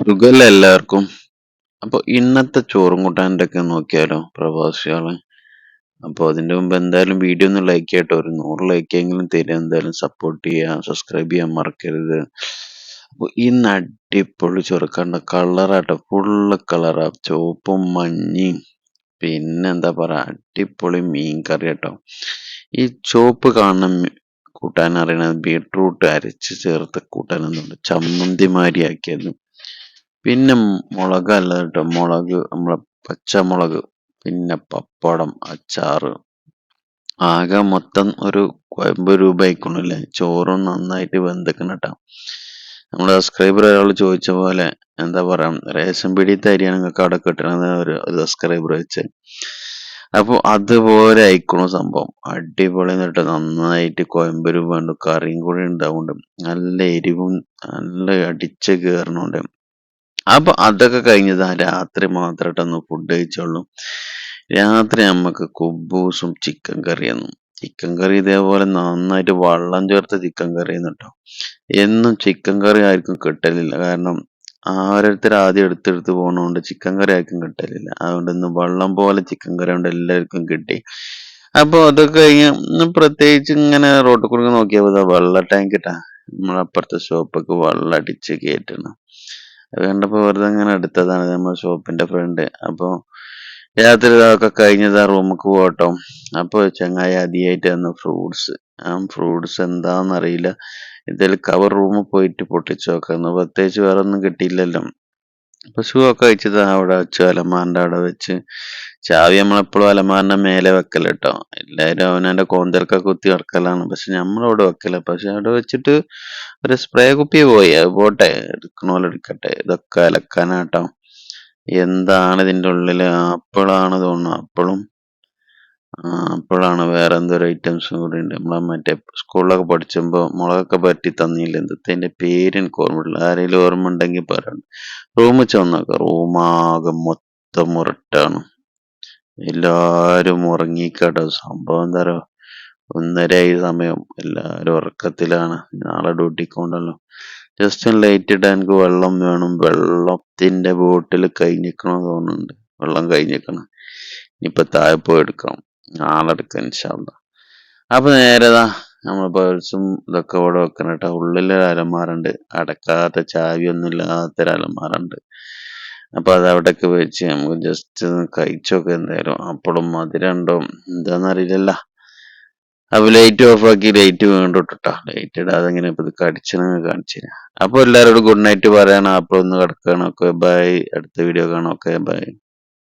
സുഖല്ല എല്ലാവർക്കും? അപ്പൊ ഇന്നത്തെ ചോറും കൂട്ടാന്റെ ഒക്കെ നോക്കിയാലോ പ്രവാസികൾ? അപ്പോൾ അതിന്റെ മുമ്പ് എന്തായാലും വീഡിയോ ഒന്ന് ലൈക്ക് ചെയ്യട്ടോ. ഒരു നൂറ് ലൈക്ക് എങ്കിലും തരിക. എന്തായാലും സപ്പോർട്ട് ചെയ്യുക. സബ്സ്ക്രൈബ് ചെയ്യാൻ മറക്കരുത്. അപ്പോൾ ഇന്ന് അടിപൊളി ചെറുക്കാണ്ട കളറാട്ടോ ഫുള്ള് കളറാ ചുവപ്പും പിന്നെ എന്താ പറയാ? അടിപൊളി മീൻ കറി കേട്ടോ ഈ ചുവപ്പ് കാണുന്ന കൂട്ടാൻ അറിയണത് ബീട്രൂട്ട് അരച്ച് ചേർത്ത് കൂട്ടാനെന്നുണ്ട് ചമ്മന്തി മാതിരി പിന്നെ മുളകല്ല കേട്ടോ. മുളക് നമ്മളെ പച്ചമുളക് പിന്നെ പപ്പടം അച്ചാറ്. ആകെ മൊത്തം ഒരു അമ്പത് രൂപ ആയിക്കണല്ലേ ചോറും നന്നായിട്ട് വെന്തക്കണം കേട്ടോ നമ്മുടെ സബ്സ്ക്രൈബർ ഒരാൾ ചോദിച്ച പോലെ എന്താ പറയാ റേഷൻ പിടിയത്തെ അരിയാണ് നിങ്ങൾക്ക് അവിടെ കിട്ടണത് ഒരു സബ്സ്ക്രൈബർ വെച്ച്. അപ്പോൾ അതുപോലെ ആയിക്കണു സംഭവം. അടിപൊളി എന്നിട്ട് നന്നായിട്ട് കോയമ്പൂര് രൂപ കറിയും കൂടി ഉണ്ടാവുന്നുണ്ട് നല്ല എരിവും നല്ല അടിച്ച് കയറണുണ്ട് അപ്പൊ അതൊക്കെ കഴിഞ്ഞതാ. രാത്രി മാത്രമായിട്ട് ഒന്ന് ഫുഡ് കഴിച്ചോളൂ. രാത്രി നമുക്ക് കുബൂസും ചിക്കൻ കറിയെന്നും ചിക്കൻ കറി ഇതേപോലെ നന്നായിട്ട് വെള്ളം ചേർത്ത ചിക്കൻ കറി കേട്ടോ എന്നും ചിക്കൻ കറി ആർക്കും കിട്ടലില്ല. കാരണം ഓരോരുത്തർ ആദ്യം എടുത്തെടുത്ത് പോകണോണ്ട് ചിക്കൻ കറി ആർക്കും കിട്ടലില്ല. അതുകൊണ്ട് ഇന്ന് വെള്ളം പോലെ ചിക്കൻ കറി കൊണ്ട് എല്ലാവർക്കും കിട്ടി. അപ്പോൾ അതൊക്കെ കഴിഞ്ഞ് പ്രത്യേകിച്ച് ഇങ്ങനെ റോട്ടിൽ കൂടെ നോക്കിയപ്പോൾ വെള്ള ടാങ്ക് ഇട്ടാ നമ്മളപ്പുറത്തെ ഷോപ്പൊക്കെ വെള്ളം അടിച്ച് കയറ്റണം അത് കണ്ടപ്പോൾ വെറുതെ അങ്ങനെ എടുത്തതാണ് നമ്മുടെ ഷോപ്പിന്റെ ഫ്രണ്ട്. അപ്പോൾ രാത്രി ഇതൊക്കെ കഴിഞ്ഞതാ റൂമുക്ക് പോട്ടോ അപ്പോൾ ചങ്ങായി ആദ്യമായിട്ട് തന്നു ഫ്രൂട്ട്സ്. ആ ഫ്രൂട്ട്സ് എന്താണെന്നറിയില്ല ഇതിൽ കവർ റൂമിൽ പോയിട്ട് പൊട്ടിച്ചു നോക്കാന്ന് പ്രത്യേകിച്ച് വേറെ ഒന്നും കിട്ടിയില്ലല്ലോ. അപ്പൊ ഷൂ ഒക്കെ അവിടെ വെച്ച് അലമാറിന്റെ അവിടെ വെച്ച്. ചാവി നമ്മളെപ്പോഴും അലമാറിന്റെ മേലെ വെക്കല കേട്ടോ എല്ലാവരും അവനെ കോന്തലൊക്കെ കുത്തി കിടക്കലാണ് പക്ഷെ നമ്മളവിടെ വെക്കല. പക്ഷെ അവിടെ വെച്ചിട്ട് ഒരു സ്പ്രേ കുപ്പി പോയി. അത് പോട്ടെ എടുക്കണോലെ എടുക്കട്ടെ. ഇതൊക്കെ അലക്കാനാട്ടോ. എന്താണ് ഇതിന്റെ ഉള്ളിൽ? ആപ്പിളാണ് തോന്നുന്നു ആപ്പിളും അപ്പോഴാണ് വേറെ എന്തൊരു ഐറ്റംസും കൂടി ഉണ്ട്. നമ്മളെ മറ്റേ സ്കൂളിലൊക്കെ പഠിച്ചുമ്പോൾ മുളകൊക്കെ പറ്റി തന്നില്ല? എന്തത്തെ പേര് എനിക്ക് ഓർമ്മയില്ല. ആരെങ്കിലും ഓർമ്മ ഉണ്ടെങ്കിൽ പറയണം. റൂമിൽ ചെന്നൊക്കെ റൂമാകെ മൊത്തം മുരട്ടാണ്. എല്ലാരും ഉറങ്ങിക്കട സംഭവം എന്താ പറയുക ഒന്നര സമയം. എല്ലാരും ഉറക്കത്തിലാണ്. നാളെ ഡ്യൂട്ടിക്ക് ജസ്റ്റ് ലൈറ്റ് ഇടാൻ എനിക്ക് വെള്ളം വേണം. വെള്ളത്തിന്റെ ബോട്ടിൽ കഴിഞ്ഞിക്കണം തോന്നുന്നുണ്ട്. വെള്ളം കഴിഞ്ഞിക്കണം ഇനിയിപ്പോ താഴെ പോയി എടുക്കണം. നാളെ എടുക്കാം ഇൻഷാല്ല അപ്പൊ നേരതാ നമ്മൾ പേഴ്സും ഇതൊക്കെ ഇവിടെ വെക്കണം കേട്ടോ ഉള്ളിലൊരു അലമാറുണ്ട് അടക്കാത്ത ചാവിയൊന്നും ഇല്ലാത്തൊരു അലമാറുണ്ട് അപ്പൊ അത് അവിടേക്ക് വെച്ച് നമുക്ക് ജസ്റ്റ് കഴിച്ചൊക്കെ എന്തായാലും അപ്പോഴും മധുരണ്ടോ എന്താന്നറിയില്ലല്ലോ. അപ്പൊ ലൈറ്റ് ഓഫ് ആക്കി ലൈറ്റ് വീണ്ടും ഇട്ടിട്ടാ. ലൈറ്റ് ഇടാതെ ഇങ്ങനെ ഇപ്പൊ ഇത് കടിച്ചെന്ന് കാണിച്ചു അപ്പൊ എല്ലാവരോടും ഗുഡ് നൈറ്റ് പറയണം. അപ്പൊ ഒന്ന് കിടക്കണം. ഓക്കെ ബൈ അടുത്ത വീഡിയോ കാണാം. Okay bye